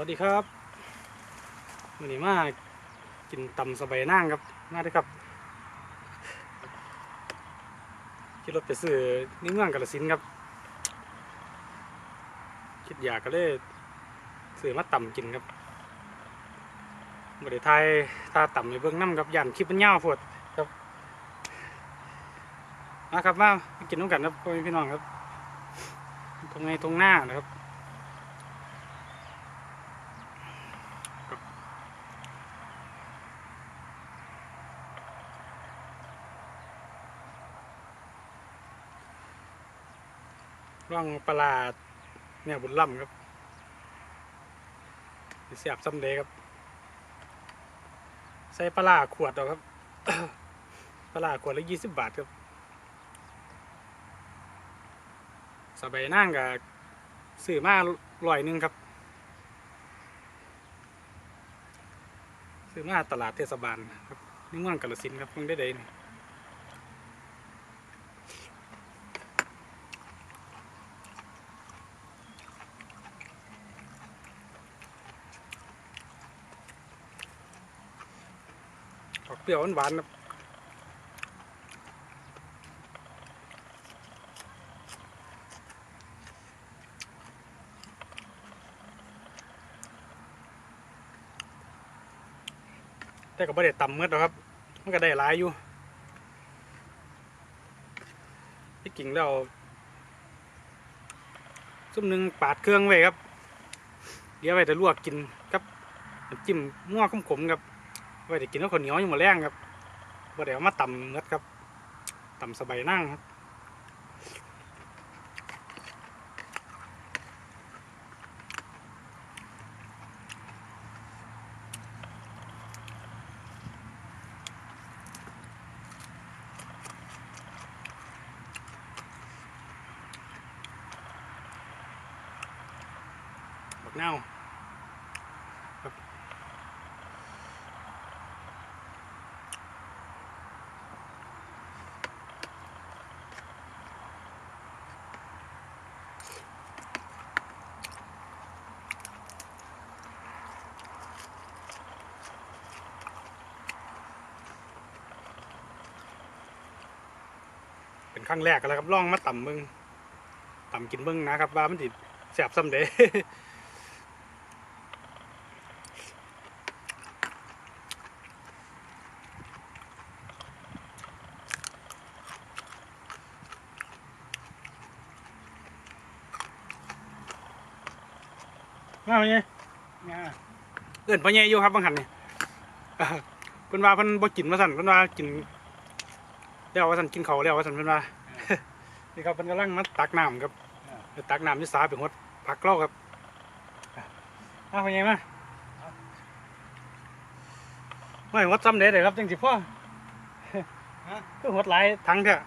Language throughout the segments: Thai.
วัสดีครับวันนี้มากินตำสบายนั่งครับมาด้วยครับขี่รถไปซื้อนี่เมืองกาฬสินครับ คิดอยากก็เลยซื้อมาตำกินครับบริไทยถ้าตำในเบื้องน้ำครับยันคลิปมันยาวโพดครับมาครับมามากินน้ำกันครับพี่น้องครับ ตรงในตรงหน้านะครับ ร่องปลาร้าเนี่ยบุญล่ำครับเสียบซ้ำเดครับ ใส่ปลาขวดเอาครับ ปลาขวดละยี่สิบบาทครับสบายนั่งกับซื้อมาลอยนึงครับซื้อมาตลาดเทศบาลครับนี่เมืองกาฬสินครับเมืองได้ใดนี่ ออกเป รี้ยวหวานครับแต่ก็ไม่ได้ต่ำเมื่อหรอกครับ มันก็ได้หลายอยู่ที่กิ่งแล้วซุ่มหนึ่งปาดเครื่องไว้ครับ เดี๋ยวไว้แต่ลวกกินกับจิ้มมั่วขมๆครับ ไว้ได้กินแล้วข้าวเหนียวยังมาแรงครับว่าเดี๋ยวมาตำเนัดครับตำสบายนั่งครับบักเน่า เป็นครั้งแรกกันแล้วครับลองมาต่ำมึงต่ำกินมึงนะครับว่ามันติดแสบซ้ำเด้มาพ่อใหญ่เอื่นพ่อใหญ่อยู่ครับบางหันนี่เอ่อเพิ่นว่าเพิ่นบ่กินว่าสั่นเพิ่นว่ากิน แล้วว่าสั่นกินข้าวแล้วว่าสั่นเพิ่นว่า นี่ครับเพิ่นกำลังมาตักน้ำครับไปตักน้ำที่สาเป็นหดผักเล่าครับมาพ่อใหญ่มาไม่หดซ้ำเด็ดเลยครับจังสิพ่อฮะ ก็หดหลายทั้งเถอะ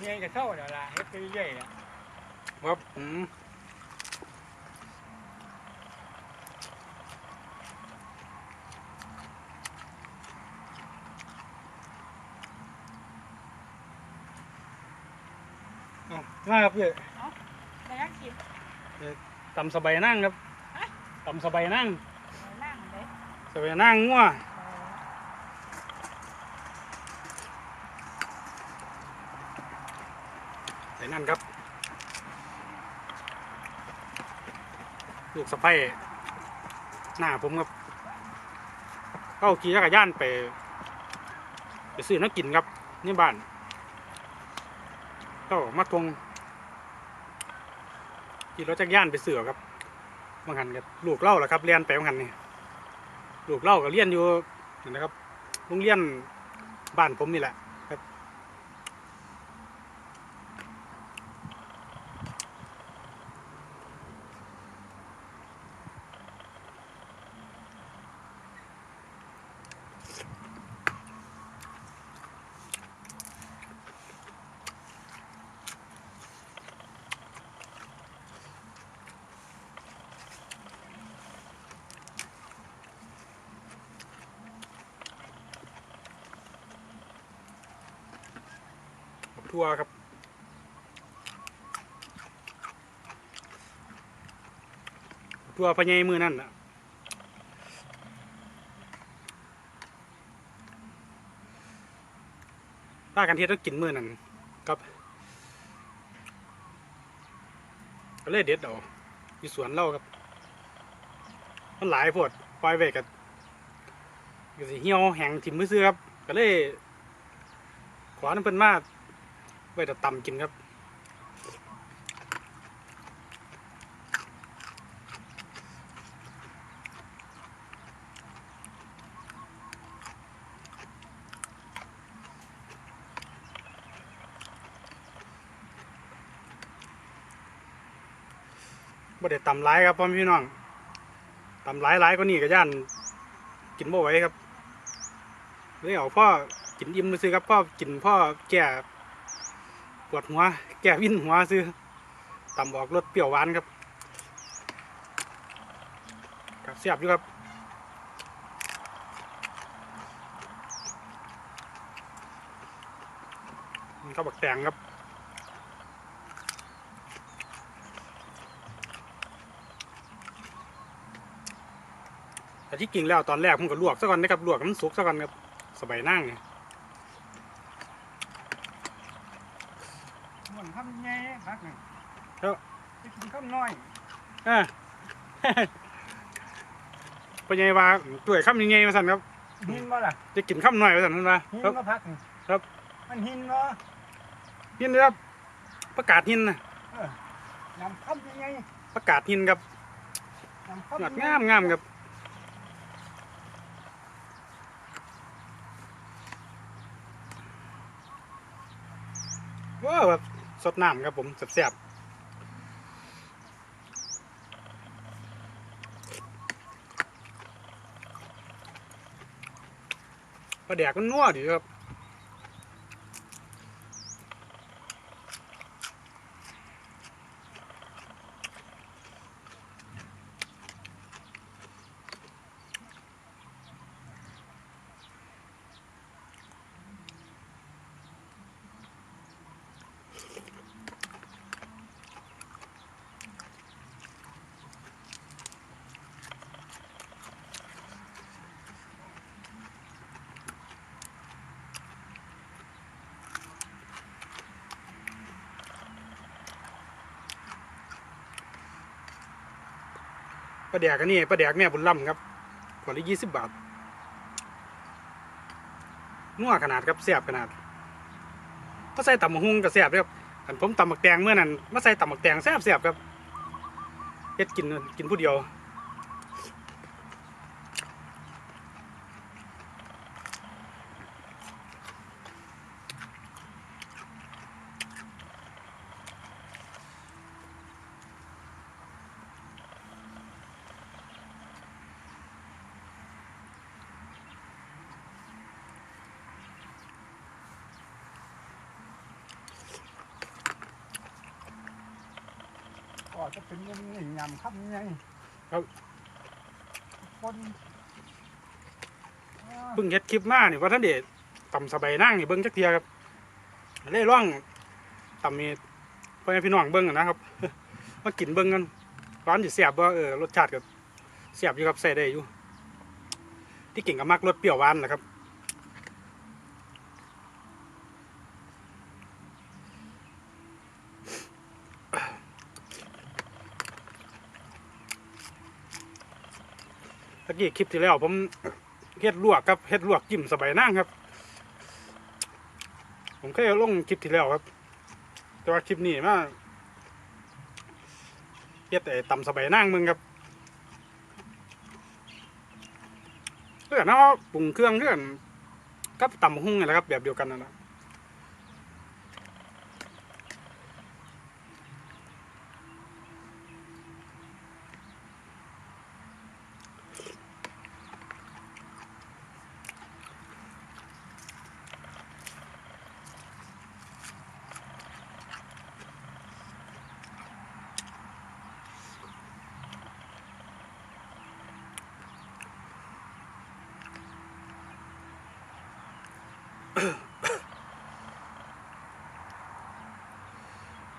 เงี้ยจะเข้าเดี๋ยวละเฮ็ดไปเรื่อยๆเนี่ยครับอืม มาครับพี่ระยะกินตำสบายนั่งครับฮะตำสบายนั่งนั่งเลยสบายนั่งงัวใส่นั่นครับ ลูกสะใภ้หน้าผมครับเข้าขี่จักรยานไป ไปซื้อน้ำกินครับนี่บ้าน ก็มาทวงขี่รถจักรยานไปเสือครับบางหันกับลูกเล่าแหละครับเรียนไปบางหันนี่ลูกเล่าก็เรียนอยู่นะครับโรงเรียนบ้านผมนี่แหละ ทั่วครับตัวพญายมือนั่นน่ะป้ากันเทศต้องกินมือนั่นครับก็เลยเด็ดเอาอยู่สวนเราครับ มันหลายโพดปล่อยไว้กับก็สิเหี่ยวแห้งถิ่มมือซื้อครับ ก็เลยขอน้ำเพิ่นมา ไว้แต่ตำกินครับบ่ได้ตำร้ายครับพ่อพี่น้องตำร้ายร้ายก็นี่ก็ย่าน กินบ่ไหวครับเลยเอาพ่อกินอิ่มมาซื้อครับพ่อกินพ่อแก่ ปวดหัว แก่วินหัวซื้อตำออกรสเปรี้ยวหวานครับครับเสียบอยู่ครับมันข้าวบักแตงครับแต่ที่กินแล้วตอนแรกผมก็ลวกซะก่อนนะครับลวกมันสุกซะก่อนครับสบายนั่งเนี่ย เหมือนทำไงพักหนึ่งครับ ไปกินข้าวน้อยอ่าเป็นไงวะตัวข้ามยังไงมาสั่นครับ หินบ่ล่ะจะกินข้ามหน่อยมาสั่นมันมาหินครับมาพักหนึ่งครับ มันหินบ่หินนะครับ ประกาศหินนะเออนำคำยังไงประกาศหินครับนำยคำอดงามงามครับว้าวแบบ สดน้ำครับผมแซ่บๆปลาแดกมันนัวดีครับ ลาแดกอันนี้ปลาแดกแม่บุญล่ำครับขวดละยี่สิบบาทนัวขนาดครับเสียบขนาดมาใส่ตำมะฮุงกับเสียบครับอันผมตำมักแดงเมื่อนั้นมาใส่ตำมักแดงแซ่บเสียบครับเฮ็ดกินกินผู้เดียว จะเป็นยังไงยำคำยังไงครับ คนอ่าเบิ่งเฮ็ดคลิปมานี่ว่าท่านเดชตำสบายนั่งนี่เบิ่งจักเทียครับเลยร่องตำมีพ่อแม่พี่น้องเบิ่งอะนะครับมากินเบิ่งกันร้านสิเสียบบ่เออรสชาติก็เสียบอยู่ครับใส่ได้อยู่ที่เก่งก็มักรสเปรี้ยวหวานนะครับ ตะกี้คลิปที่แล้วผมเฮ็ดลวกครับเฮ็ดลวกจิ้มสบายนั่งครับ ผมเคยเอาลงคลิปที่แล้วครับ แต่ว่าคลิปนี้มาเฮ็ดไอ้ตำสบายนั่งมึงครับเพื่อนเอาปรุงเครื่องเพื่อนกับตำหุ่งนี่แหละครับ แบบเดียวกันนั่นแหละ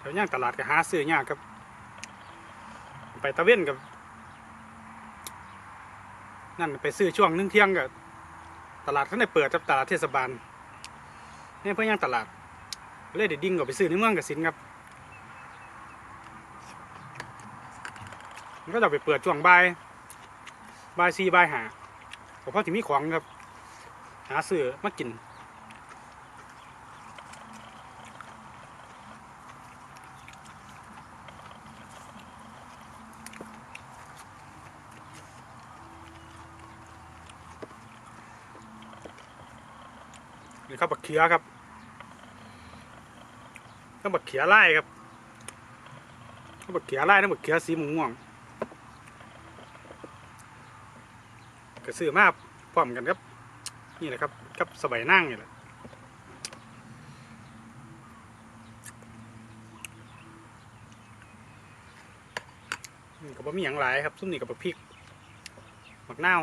แถวย่างตลาดก็หาซื้อยากครับ ไปตะเวนกับนั่นไปซื้อช่วงนึ่งเที่ยงกับตลาดเขาในเปิดครับตลาดเทศบาลนี่เพื่อย่างตลาดเลยได้ดิ่งออกไปซื้อในเมืองกับสินครับมันก็จะไปเปิดช่วงบ่ายบ่ายสี่บ่ายหาเพราะที่มีของครับ หาซื้อมากิน นี่ครับบักเขียครับก็บักเขียไล่ครับก็บักเขียไล่นั่นบักเขียสีม่วงก็ซื้อมาพร้อมกันครับ นี่แหละครับกับสบายนั่งนี่แหละนี่ก็บ่มีอย่างหลายครับซุ่มนี่กับบักพริกบักนา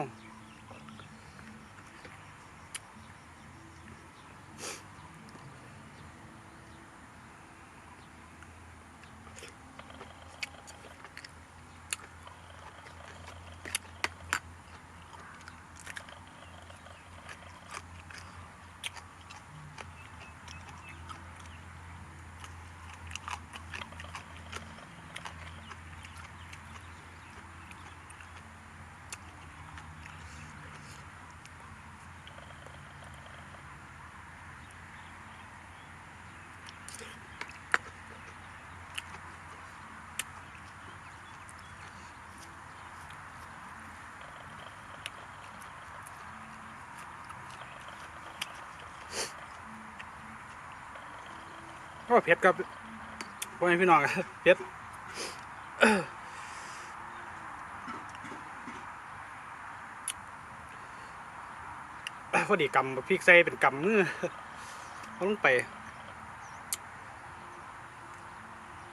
วก็เผ็ดครับพ่อแม่พี่น้องครับเผ็ดพอดีกำบักพริกใส่เป็นกำมือเอาลงไป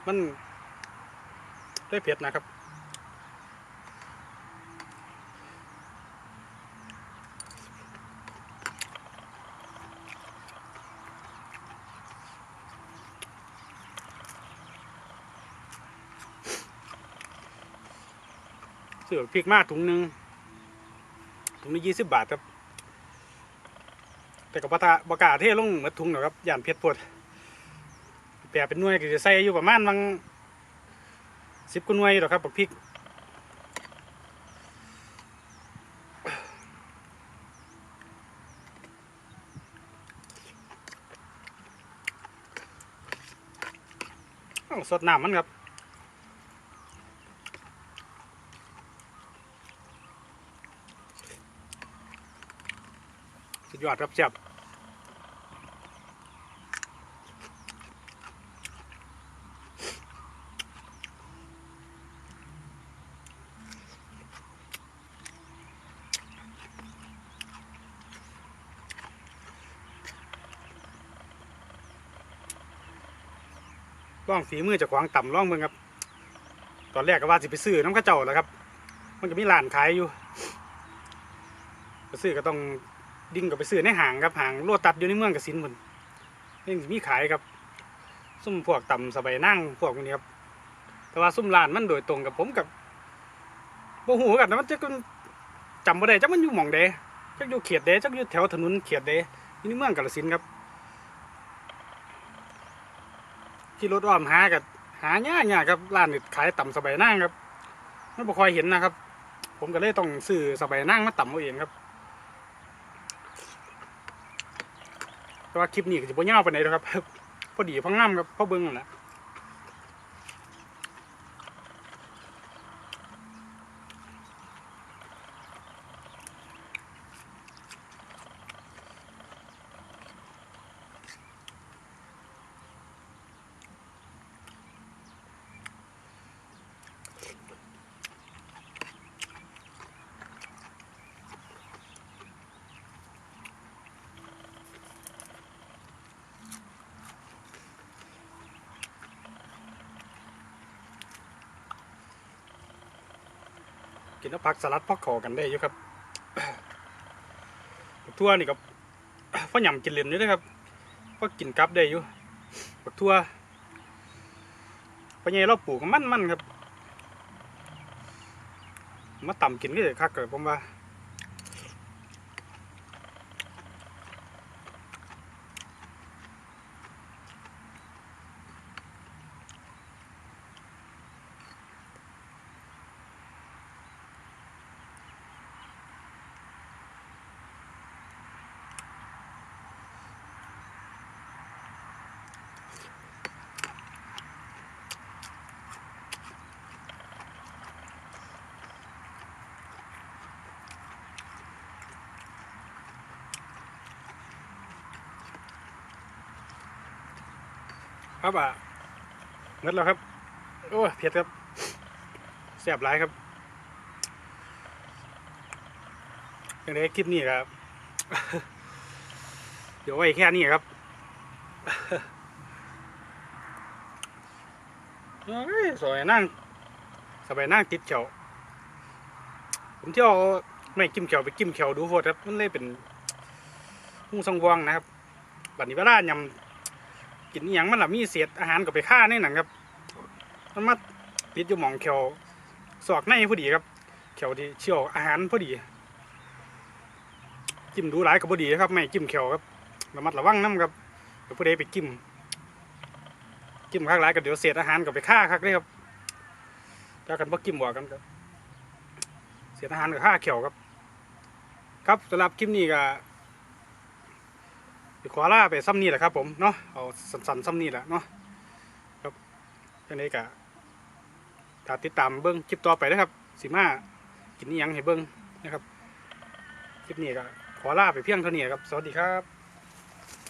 มันได้เผ็ดนะครับ เสือพริกมาถุงหนึ่งถุงนี้ยี่สิบบาทครับ แต่กับปะทะกล้าเทลงมดถุงหรอกครับย่านเผ็ดปวดแปรเป็นหน่วยก็จะใส่อยู่ประมาณวังสิบกว่าหน่วยหรอกครับบักพริกสดน้ำมันครับ ยอดครับเจ็บล่องฝีมือจากขวางต่ำล่องเมืองครับ ตอนแรกก็ว่าสิไปซื้อน้ำกระเจ้าแล้วครับ มันก็มีร้านขายอยู่ไปซื้อก็ต้อง ดิ่งกับไปซื้อในห้างครับห้างโลตัดอยู่ในเมืองกสินพุ่นนี่มีขายครับซุ่มพวกต่ำสบายนั่งพวกนี้ครับแต่ว่าซุ่มร้านมันโดยตรงกับผมกับโมโหกันนะมันจะจำบ่ได้จักมันอยู่หม่องใดจักอยู่เขตใดเดจักอยู่แถวถนนเขตใดอยู่ในเมืองกาฬสินธุ์ครับที่รถอ้อมหากับหายากยากครับร้านนี่ขายต่ำสบายนั่งครับมันบ่คอยเห็นนะครับ ผมก็เลยต้องซื้อสบายนั่งมาต่ำเอาเองครับ แต่ว่าคลิปนี้ก็จะบ่ยาวไปไหนใดหรอกครับพอดีพองามครับพอเบิ้งนั่นแหละ กินแล้วผักสลัดพักขอกันได้อยู่ครับบักทั่วนี่กับพ่อหยำกินเล่นอยู่เด้อครับพ่อกินกับได้อยู่บักทั่วพ่อใหญ่เราปลูกมันมันครับ มาต่ำกินก็จะคักเกิดผมว่า ครับอะเงิดแล้วครับ โอ้เผ็ดครับแซ่บหลายครับอยังไงคลิปนี้ครับ เดี๋ยวไว้แค่นี้ครับเอ้ยสวยนั่งสบายนั่งติดเขียวผมเที่ยวไม่กิมเขียวไปกิมเขียวดูโฟดครับ มันเลยเป็นหูสังวงนะครับ บัดนี้เวลายำ กินอหย่างมันละมีเศษอาหารกับไปฆ่าในหนังครับ มันมาติดอยู่หมองเขียวสอกในพอดีครับเขียวที่เชี่ยวอาหารพอดีจิ้มดูหลายกับพอดีครับไม่จิ้มเขียวครับระมัดระวังน้ำครับเดี๋ยวผู้ใดไปจิ้มจิ้มข้างหลายกับเดี๋ยวเศษอาหารกับไปฆ่าคักเลยครับถ้ากันว่าจิ้มบ่กันครับเศษอาหารกับฆ่าเขียวครับ ครับสำหรับคลิปนี้ก็ สิขอลาไปซ้ำนี่แหละครับผมเนาะเอาสันๆซ้ำนี่แหละเนาะครับยังไงกะถ้าติดตามเบิ้งคลิปต่อไปนะครับสิมากินนี่ยังให้เบิ้งนะครับคลิปนี้ก็ขอลาไปเพียงเท่านี้ครับ สวัสดีครับ